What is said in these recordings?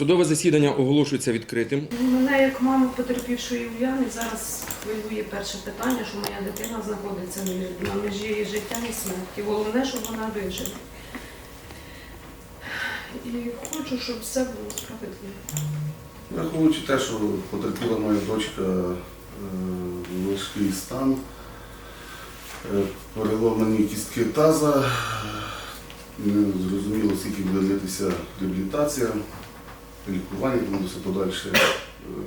Судове засідання оголошується відкритим. Мене як маму потерпівшої Уляни зараз хвилює перше питання, що моя дитина знаходиться на межі життя і смерті. Головне, щоб вона вижила. І хочу, щоб все було справедливо. Враховуючи те, що потерпіла моя дочка е, важкий стан, е, переломані кістки таза, не зрозуміло, скільки буде длитися реабілітація, лікування, тому все подальше е,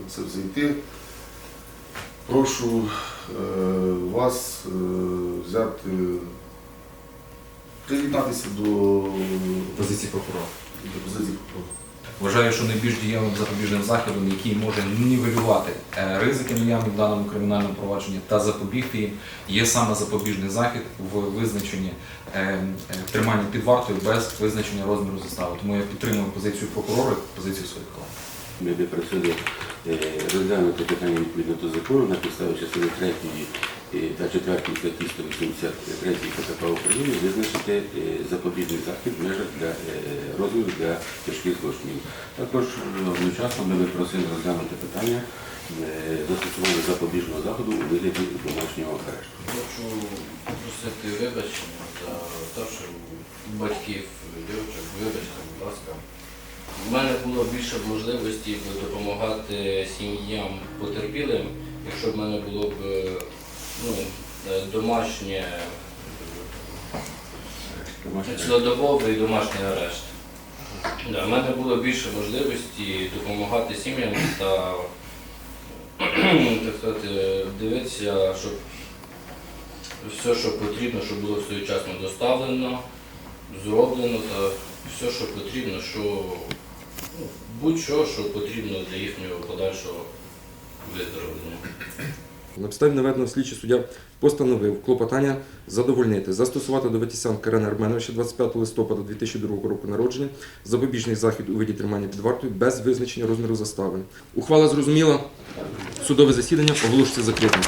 це все йти. Прошу е, вас е, взяти, приєднатися до, позиції прокурора. до позиції прокурора. Вважаю, що найбільш дієвим запобіжним заходом, який може нівелювати е, ризики наявні в даному кримінальному провадженні та запобігти їм, є саме запобіжний захід в визначенні е, е, тримання під вартою без визначення розміру застави. Тому я підтримую позицію прокурора позицію своїх колег. Ми би просили е, розглянути питання відповідно до закону на підставі частини 3 е, та 4 статті 183 КПК України визначити запобіжний захід в межах для е, для тяжких злочинів. Також е, одночасно ми просили розглянути питання е, застосування запобіжного заходу у вигляді домашнього арешту. Хочу просити вибачення за те, що батьків дівчат, вибачте, будь ласка. У мене було більше можливості допомагати сім'ям потерпілим, якщо б в мене було б ну, е, домашнє, е, арешт. цілодобовий домашній арешт. Да, в мене було більше можливості допомагати сім'ям та так сказати, дивитися, щоб все, що потрібно, щоб було своєчасно доставлено, зроблено та все, що потрібно, що ну, будь-що, що потрібно для їхнього подальшого виздоровлення. На підставі наведеного слідчий суддя постановив клопотання задовольнити, застосувати до Ветісян Карена Арменовича 25 листопада 2002 року народження запобіжний захід у виді тримання під вартою без визначення розміру застави. Ухвала зрозуміла. Судове засідання оголошується закритим.